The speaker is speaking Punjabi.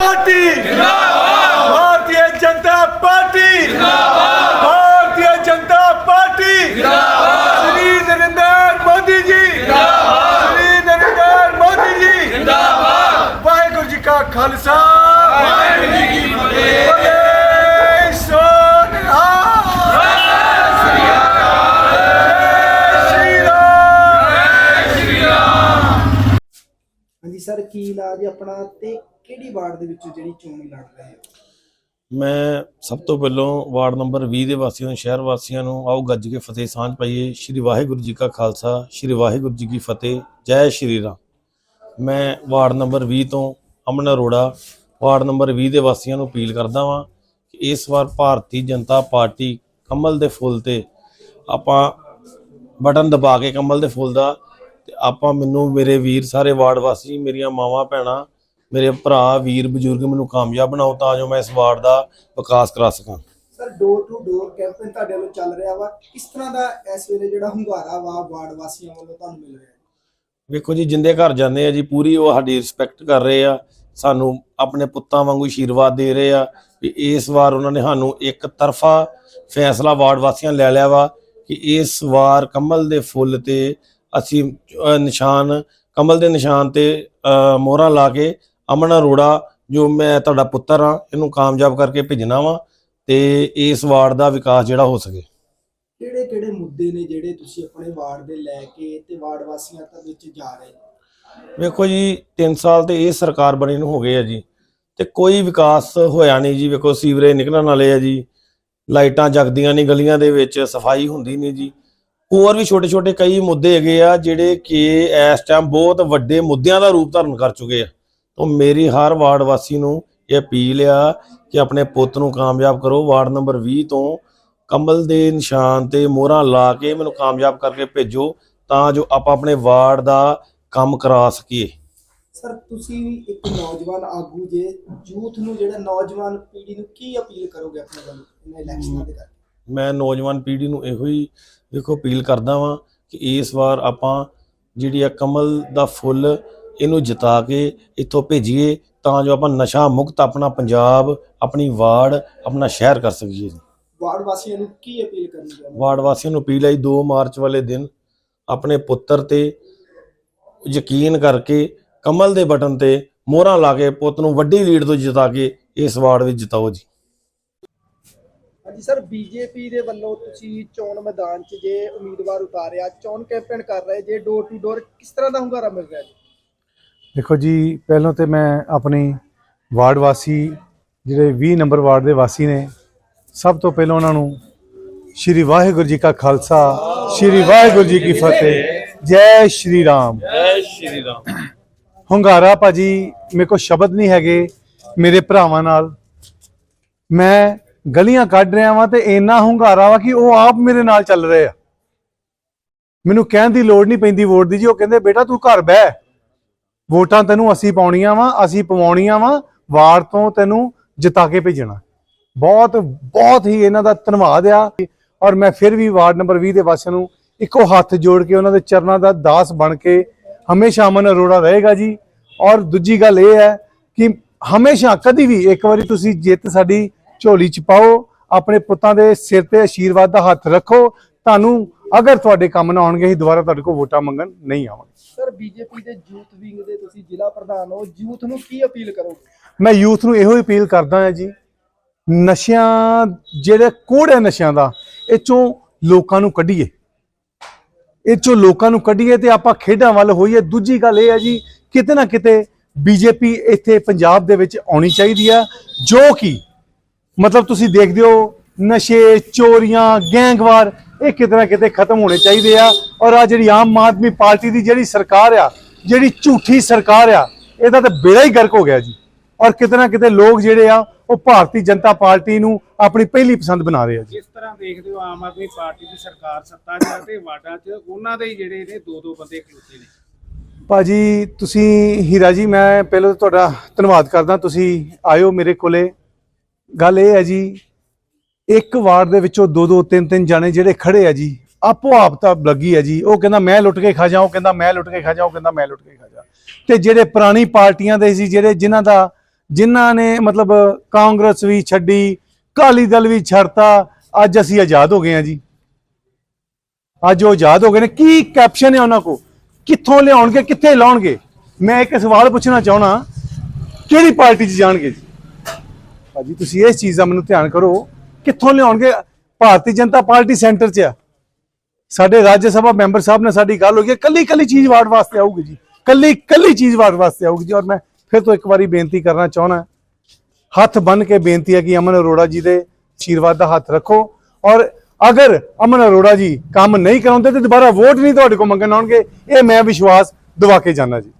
Party Bharatiya Janata Party Bharatiya Janata Party Shri Narendra Modi ji. Shri Narendra Modi ji. Waheguru ji ਕਾ ਖਾਲਸਾ। ਵਾਹਿਗੁਰੂ ਜੀ ਕੀ ਫਤਿਹ। ਹਾਂਜੀ ਸਰ ਕੀ ਇਲਾਜ ਆਪਣਾ ਤੇ ਕਿਹੜੀ ਵਾਰਡ ਦੇ ਵਿੱਚੋਂ ਜਿਹੜੀ ਚੋਣ ਲੜ ਰਹੇ ਹੋ? ਮੈਂ ਸਭ ਤੋਂ ਪਹਿਲਾਂ ਵਾਰਡ ਨੰਬਰ 20 ਦੇ ਵਾਸੀਆਂ ਨੂੰ ਸ਼ਹਿਰ ਵਾਸੀਆਂ ਨੂੰ ਆਓ ਗੱਜ ਕੇ ਫਤਿਹ ਸਾਂਝ ਪਾਈਏ। ਸ਼੍ਰੀ ਵਾਹਿਗੁਰੂ ਜੀ ਕਾ ਖਾਲਸਾ, ਸ਼੍ਰੀ ਵਾਹਿਗੁਰੂ ਜੀ ਕੀ ਫਤਿਹ। ਜੈ ਸ਼੍ਰੀ ਰਾਮ। ਮੈਂ ਵਾਰਡ ਨੰਬਰ 20 ਤੋਂ ਅਮਨ ਅਰੋੜਾ, ਵਾਰਡ ਨੰਬਰ 20 ਦੇ ਵਾਸੀਆਂ ਨੂੰ ਅਪੀਲ ਕਰਦਾ ਵਾਂ ਕਿ ਇਸ ਵਾਰ ਭਾਰਤੀ ਜਨਤਾ ਪਾਰਟੀ ਕਮਲ ਦੇ ਫੁੱਲ ਤੇ ਆਪਾਂ ਬਟਨ ਦਬਾ ਕੇ ਕਮਲ ਦੇ ਫੁੱਲ ਦਾ ਤੇ ਆਪਾਂ ਮੈਨੂੰ ਮੇਰੇ ਵੀਰ ਸਾਰੇ ਵਾਰਡ ਵਾਸੀ, ਮੇਰੀਆਂ ਮਾਵਾਂ, ਭੈਣਾਂ ਮੇਰੇ ਭਰਾ ਵੀਰ ਬਜ਼ੁਰਗ ਮੈਨੂੰ ਕਾਮਯਾਬ ਬਣਾਓ ਤਾਂ ਜੋ ਮੈਂ ਇਸ ਵਾਰਡ ਦਾ ਵਿਕਾਸ ਕਰਾ ਸਕਾਂ। Sir door to door campaign ਤੁਹਾਡੇ ਵੱਲੋਂ ਚੱਲ ਰਿਹਾ ਵਾ। ਕਿਸ ਤਰ੍ਹਾਂ ਦਾ ਇਸ ਵੇਲੇ ਜਿਹੜਾ ਹੁੰਗਾਰਾ ਵਾ ਵਾਰਡ ਵਾਸੀਆਂ ਵੱਲੋਂ ਤੁਹਾਨੂੰ ਮਿਲ ਰਿਹਾ? ਵੇਖੋ ਜੀ ਜਿੰਦੇ ਘਰ ਜਾਂਦੇ ਆ ਜੀ ਪੂਰੀ ਉਹ ਸਾਡੀ ਰਿਸਪੈਕਟ ਕਰ ਰਹੇ ਆ। ਸਾਨੂੰ ਆਪਣੇ ਪੁੱਤਾਂ ਵਾਂਗੂ ਆਸ਼ੀਰਵਾਦ ਦੇ ਰਹੇ ਆ ਵੀ ਇਸ ਵਾਰ ਉਹਨਾਂ ਨੇ ਸਾਨੂੰ ਇੱਕ ਤਰਫਾ ਫੈਸਲਾ ਵਾਰਡ ਵਾਸੀਆਂ ਲੈ ਲਿਆ ਵਾ ਕਿ ਇਸ ਵਾਰ ਕਮਲ ਦੇ ਫੁੱਲ ਤੇ ਅਸੀਂ ਨਿਸ਼ਾਨ ਕਮਲ ਦੇ ਨਿਸ਼ਾਨ ਤੇ ਮੋਹਰਾਂ ਲਾ ਕੇ ਅਮਨ ਅਰੋੜਾ ਜੋ ਮੈਂ ਤੁਹਾਡਾ ਪੁੱਤਰ ਆ ਇਹਨੂੰ ਕਾਮਯਾਬ ਕਰਕੇ ਭੇਜਣਾ ਵਾ ਤੇ ਇਸ ਵਾਰਡ ਦਾ ਵਿਕਾਸ ਜਿਹੜਾ ਹੋ ਸਕੇ। ਕਿਹੜੇ ਕਿਹੜੇ ਮੁੱਦੇ ਨੇ ਜਿਹੜੇ ਤੁਸੀਂ ਆਪਣੇ ਵਾਰਡ ਦੇ ਲੈ ਕੇ ਤੇ ਵਾਰਡ ਵਾਸੀਆਂ ਤੱਕ ਵਿੱਚ ਜਾ ਰਹੇ ਹੋ? ਵੇਖੋ ਜੀ 3 ਸਾਲ ਤੇ ਇਹ ਸਰਕਾਰ ਬਣੀ ਨੂੰ ਹੋ ਗਏ ਆ ਜੀ ਤੇ ਕੋਈ ਵਿਕਾਸ ਹੋਇਆ ਨਹੀਂ ਜੀ। ਵੇਖੋ ਸੀਵਰੇਜ ਨਿਕਲਣ ਵਾਲੇ ਆ ਜੀ ਲਾਈਟਾਂ ਜਗਦੀਆਂ ਨਹੀਂ ਗਲੀਆਂ ਦੇ ਵਿੱਚ ਸਫ਼ਾਈ ਹੁੰਦੀ ਨਹੀਂ ਜੀ। ਹੋਰ ਵੀ ਛੋਟੇ ਛੋਟੇ ਕਈ ਮੁੱਦੇ ਹੈਗੇ ਆ ਜਿਹੜੇ ਕਿ ਇਸ ਟਾਈਮ ਬਹੁਤ ਵੱਡੇ ਮੁੱਦਿਆਂ ਦਾ ਰੂਪ ਧਾਰਨ ਕਰ ਚੁੱਕੇ ਆ। ਤੋਂ ਮੇਰੀ ਹਰ ਵਾਰਡ ਵਾਸੀ ਨੂੰ ਇਹ ਅਪੀਲ ਆ ਕਿ ਆਪਣੇ ਪੁੱਤ ਨੂੰ ਕਾਮਯਾਬ ਕਰੋ। ਵਾਰਡ ਨੰਬਰ 20 ਤੋਂ ਕਮਲ ਦੇ ਨਿਸ਼ਾਨ ਤੇ ਮੋਹਰਾਂ ਲਾ ਕੇ ਮੈਨੂੰ ਕਾਮਯਾਬ ਕਰਕੇ ਭੇਜੋ ਤਾਂ ਜੋ ਆਪਾਂ ਆਪਣੇ ਵਾਰਡ ਦਾ ਕੰਮ ਕਰਾ ਸਕੀਏ। ਸਰ ਤੁਸੀਂ ਵੀ ਇੱਕ ਨੌਜਵਾਨ ਆਗੂ ਜੇ ਯੂਥ ਨੂੰ ਜਿਹੜਾ ਨੌਜਵਾਨ ਪੀੜ੍ਹੀ ਨੂੰ ਕੀ ਅਪੀਲ ਕਰੋਗੇ ਆਪਣੇ ਵੱਲੋਂ ਇਹਨਾਂ ਇਲੈਕਸ਼ਨਾਂ ਦੇ ਕਰਕੇ? ਮੈਂ ਨੌਜਵਾਨ ਪੀੜ੍ਹੀ ਨੂੰ ਇਹੋ ਹੀ ਦੇਖੋ ਅਪੀਲ ਕਰਦਾ ਵਾਂ ਕਿ ਇਸ ਵਾਰ ਆਪਾਂ ਜਿਹੜੀ ਆ ਕਮਲ ਦਾ ਫੁੱਲ ਇਹਨੂੰ ਜਿਤਾ ਕੇ ਇੱਥੋਂ ਭੇਜੀਏ ਤਾਂ ਜੋ ਆਪਾਂ ਨਸ਼ਾ ਮੁਕਤ ਆਪਣਾ ਪੰਜਾਬ ਆਪਣੀ ਵਾਰਡ ਆਪਣਾ ਸ਼ਹਿਰ ਕਰ ਸਕੀਏ। ਵਾਰਡ ਵਾਸੀਆਂ ਨੂੰ ਕੀ ਅਪੀਲ ਕਰਨੀ ਚਾਹੁੰਦੇ ਵਾਰਡ ਵਾਸੀਆਂ ਨੂੰ ਅਪੀਲ ਹੈ 2 ਮਾਰਚ ਵਾਲੇ ਦਿਨ ਆਪਣੇ ਪੁੱਤਰ ਤੇ ਯਕੀਨ ਕਰਕੇ ਕਮਲ ਦੇ ਬਟਨ ਤੇ ਮੋਹਰਾਂ ਲਾ ਕੇ ਪੁੱਤ ਨੂੰ ਵੱਡੀ ਲੀਡ ਤੋਂ ਜਿਤਾ ਕੇ ਇਸ ਵਾਰਡ ਵਿੱਚ ਜਿਤਾਓ ਜੀ। ਹਾਂਜੀ ਸਰ ਬੀਜੇਪੀ ਦੇ ਵੱਲੋਂ ਤੁਸੀਂ ਚੋਣ ਮੈਦਾਨ 'ਚ ਜੇ ਉਮੀਦਵਾਰ ਉਤਾਰਿਆ ਚੋਣ ਕੈਂਪੇਨ ਕਰ ਰਹੇ ਜੇ ਡੋਰ ਟੂ ਡੋਰ ਕਿਸ ਤਰ੍ਹਾਂ ਦਾ ਹੁੰਗਾਰਾ ਮਿਲ ਰਿਹਾ ਜੀ? ਦੇਖੋ ਜੀ ਪਹਿਲਾਂ ਤੇ ਮੈਂ ਆਪਣੀ ਵਾਰਡ ਵਾਸੀ ਜਿਹੜੇ 20 ਨੰਬਰ ਵਾਰਡ ਦੇ ਵਾਸੀ ਨੇ ਸਭ ਤੋਂ ਪਹਿਲਾਂ ਉਹਨਾਂ ਨੂੰ ਸ਼੍ਰੀ ਵਾਹਿਗੁਰੂ ਜੀ ਕਾ ਖਾਲਸਾ ਸ਼੍ਰੀ ਵਾਹਿਗੁਰੂ ਜੀ ਕੀ ਫਤਿਹ ਜੈ ਸ਼੍ਰੀ ਰਾਮ। ਜੈ ਸ਼੍ਰੀ ਰਾਮ। ਹੁੰਗਾਰਾ ਭਾਜੀ ਮੇਰੇ ਕੋਲ ਸ਼ਬਦ ਨਹੀਂ ਹੈਗੇ ਮੇਰੇ ਭਰਾਵਾਂ ਨਾਲ। ਮੈਂ ਗਲੀਆਂ ਕੱਢ ਰਿਹਾ ਵਾਂ ਤੇ ਇੰਨਾ ਹੁੰਗਾਰਾ ਵਾ ਕਿ ਉਹ ਆਪ ਮੇਰੇ ਨਾਲ ਚੱਲ ਰਹੇ ਆ। ਮੈਨੂੰ ਕਹਿਣ ਦੀ ਲੋੜ ਨਹੀਂ ਪੈਂਦੀ ਵੋਟ ਦੀ ਜੀ ਉਹ ਕਹਿੰਦੇ ਬੇਟਾ ਤੂੰ ਘਰ ਬਹਿ। ਵੋਟਾਂ ਤੈਨੂੰ ਅਸੀਂ ਪਾਉਣੀਆਂ ਵਾ, ਅਸੀਂ ਪਵਾਉਣੀਆਂ ਵਾ, ਵਾਰ ਤੋਂ ਤੈਨੂੰ ਜਿਤਾ ਕੇ ਭੇਜਣਾ। ਬਹੁਤ ਬਹੁਤ ਹੀ ਇਹਨਾਂ ਦਾ ਧੰਨਵਾਦ ਆ। ਔਰ ਮੈਂ ਫਿਰ ਵੀ ਵਾਰਡ ਨੰਬਰ 20 ਦੇ ਵਾਸੀਆਂ ਨੂੰ ਇੱਕੋ ਹੱਥ ਜੋੜ ਕੇ ਉਹਨਾਂ ਦੇ ਚਰਨਾਂ ਦਾ ਦਾਸ ਬਣ ਕੇ ਹਮੇਸ਼ਾ ਅਮਨ ਅਰੋੜਾ ਰਹੇਗਾ ਜੀ। ਔਰ ਦੂਜੀ ਗੱਲ ਇਹ ਹੈ ਕਿ ਹਮੇਸ਼ਾ ਕਦੀ ਵੀ ਇੱਕ ਵਾਰੀ ਤੁਸੀਂ ਜਿੱਤ ਸਾਡੀ ਝੋਲੀ ਚ ਪਾਓ, ਆਪਣੇ ਪੁੱਤਾਂ ਦੇ ਸਿਰ ਤੇ ਆਸ਼ੀਰਵਾਦ ਦਾ ਹੱਥ ਰੱਖੋ, ਤੁਹਾਨੂੰ ਅਗਰ ਤੁਹਾਡੇ ਕੰਮ ਨਾ ਆਉਣਗੇ ਅਸੀਂ ਦੁਬਾਰਾ ਤੁਹਾਡੇ ਕੋਲ ਵੋਟਾਂ ਮੰਗਣ ਨਹੀਂ ਆਵਾਂਗੇ। ਸਰ ਬੀਜੇਪੀ ਦੇ ਯੂਥ ਵਿੰਗ ਦੇ ਤੁਸੀਂ ਜ਼ਿਲ੍ਹਾ ਪ੍ਰਧਾਨ ਹੋ ਯੂਥ ਨੂੰ ਕੀ ਅਪੀਲ ਕਰੋਗੇ? ਮੈਂ ਯੂਥ ਨੂੰ ਇਹੋ ਅਪੀਲ ਕਰਦਾ ਹਾਂ ਜੀ ਨਸ਼ਿਆਂ ਜਿਹੜੇ ਕੋੜੇ ਨਸ਼ਿਆਂ ਦਾ ਇਹ ਚੋਂ ਲੋਕਾਂ ਨੂੰ ਕੱਢੀਏ। ਇਹ ਚੋਂ ਲੋਕਾਂ ਨੂੰ ਕੱਢੀਏ ਤੇ ਆਪਾਂ ਖੇਡਾਂ ਵੱਲ ਹੋਈਏ। ਦੂਜੀ ਗੱਲ ਇਹ ਹੈ ਜੀ ਕਿਤੇ ਨਾ ਕਿਤੇ ਬੀਜੇਪੀ ਇੱਥੇ ਪੰਜਾਬ ਦੇ ਵਿੱਚ ਆਉਣੀ ਚਾਹੀਦੀ ਆ ਜੋ ਕਿ ਮਤਲਬ ਤੁਸੀਂ ਦੇਖਦੇ ਹੋ ਨਸ਼ੇ ਚੋਰੀਆਂ ਗੈਂਗਵਾਰ ਇਹ ਕਿਤੇ ਨਾ ਕਿਤੇ ਖਤਮ ਹੋਣੇ ਚਾਹੀਦੇ ਆ। ਔਰ ਆ ਜਿਹੜੀ ਆਮ ਆਦਮੀ ਪਾਰਟੀ ਦੀ ਜਿਹੜੀ ਸਰਕਾਰ ਆ ਜਿਹੜੀ ਝੂਠੀ ਸਰਕਾਰ ਆ ਇਹਦਾ ਤਾਂ ਬੇੜਾ ਹੀ ਗਰਕ ਹੋ ਗਿਆ ਜੀ। ਔਰ ਕਿਤੇ ਨਾ ਕਿਤੇ ਲੋਕ ਜਿਹੜੇ ਆ ਉਹ ਭਾਰਤੀ ਜਨਤਾ ਪਾਰਟੀ ਨੂੰ ਆਪਣੀ ਪਹਿਲੀ ਪਸੰਦ ਬਣਾ ਰਹੇ ਆ ਜੀ। ਜਿਸ ਤਰ੍ਹਾਂ ਦੇਖਦੇ ਹੋ ਆਮ ਆਦਮੀ ਪਾਰਟੀ ਦੀ ਸਰਕਾਰ ਸੱਤਾ 'ਚ ਆ ਤੇ ਵਾਰਡਾਂ 'ਚ ਉਹਨਾਂ ਦੇ ਹੀ ਜਿਹੜੇ ਨੇ ਦੋ ਦੋ ਬੰਦੇ ਖਲੋਤੇ ਨੇ। ਭਾਜੀ ਤੁਸੀਂ ਹੀਰਾ ਜੀ ਮੈਂ ਪਹਿਲਾਂ ਤੁਹਾਡਾ ਧੰਨਵਾਦ ਕਰਦਾ। ਤੁਸੀਂ ਆਇਓ ਮੇਰੇ ਕੋਲੇ। ਗੱਲ ਇਹ ਹੈ ਜੀ ਇੱਕ ਵਾਰਡ ਦੇ ਵਿੱਚੋਂ ਦੋ ਦੋ, ਤਿੰਨ ਤਿੰਨ ਜਾਣੇ ਜਿਹੜੇ ਖੜੇ ਆ ਜੀ, ਆਪੋ ਆਪ ਤਾਂ ਲੱਗੀ ਹੈ ਜੀ। ਉਹ ਕਹਿੰਦਾ, ਮੈਂ ਲੁੱਟ ਕੇ ਖਾ ਜਾ। ਉਹ ਕਹਿੰਦਾ, ਮੈਂ ਲੁੱਟ ਕੇ ਖਾ ਜਾ। ਉਹ ਕਹਿੰਦਾ, ਮੈਂ ਲੁੱਟ ਕੇ ਖਾ ਜਾ। ਤੇ ਜਿਹੜੇ ਪੁਰਾਣੀ ਪਾਰਟੀਆਂ ਦੇ ਸੀ, ਜਿਹੜੇ ਜਿਨ੍ਹਾਂ ਦਾ, ਜਿਨ੍ਹਾਂ ਨੇ ਮਤਲਬ ਕਾਂਗਰਸ ਵੀ ਛੱਡੀ ਕਾਲੀ ਦਲ ਵੀ ਛੱਡਤਾ, ਅੱਜ ਅਸੀਂ ਆਜ਼ਾਦ ਹੋ ਗਏ ਹਾਂ ਜੀ। ਅੱਜ ਉਹ ਆਜ਼ਾਦ ਹੋ ਗਏ ਨੇ। ਕੀ ਕੈਪਸ਼ਨ ਹੈ ਉਹਨਾਂ ਕੋ ਕਿੱਥੋਂ ਲਿਆਉਣਗੇ, ਕਿੱਥੇ ਲਾਉਣਗੇ? ਮੈਂ ਇੱਕ ਸਵਾਲ ਪੁੱਛਣਾ ਚਾਹਣਾ ਕਿਹੜੀ ਪਾਰਟੀ 'ਚ ਜਾਣਗੇ ਜੀ? ਭਾਜੀ, ਤੁਸੀਂ ਇਸ ਚੀਜ਼ ਦਾ ਮੈਨੂੰ ਧਿਆਨ ਕਰੋ। ਕਿੱਥੋਂ ਲਿਆਉਣਗੇ? ਭਾਰਤੀ ਜਨਤਾ ਪਾਰਟੀ ਸੈਂਟਰ 'ਚ ਆ। ਸਾਡੇ ਰਾਜ ਸਭਾ ਮੈਂਬਰ ਸਾਹਿਬ ਨਾਲ ਸਾਡੀ ਗੱਲ ਹੋਈ ਹੈ। ਕੱਲੀ ਕੱਲੀ ਚੀਜ਼ ਵਾਰਡ ਵਾਸਤੇ ਆਊਗੀ ਜੀ। ਕੱਲੀ ਕੱਲੀ ਚੀਜ਼ ਵਾਰਡ ਵਾਸਤੇ ਆਊਗੀ ਜੀ। ਔਰ ਮੈਂ ਫਿਰ ਤੋਂ ਇੱਕ ਵਾਰੀ ਬੇਨਤੀ ਕਰਨਾ ਚਾਹੁੰਦਾ ਹੱਥ ਬੰਨ ਕੇ ਬੇਨਤੀ ਹੈ ਕਿ ਅਮਨ ਅਰੋੜਾ ਜੀ ਦੇ ਆਸ਼ੀਰਵਾਦ ਦਾ ਹੱਥ ਰੱਖੋ। ਔਰ ਅਗਰ ਅਮਨ ਅਰੋੜਾ ਜੀ ਕੰਮ ਨਹੀਂ ਕਰਾਉਂਦੇ ਤੇ ਦੁਬਾਰਾ ਵੋਟ ਨਹੀਂ ਤੁਹਾਡੇ ਕੋਲ ਮੰਗਣ ਆਉਣਗੇ, ਇਹ ਮੈਂ ਵਿਸ਼ਵਾਸ ਦਵਾ ਕੇ ਜਾਣਾ ਜੀ।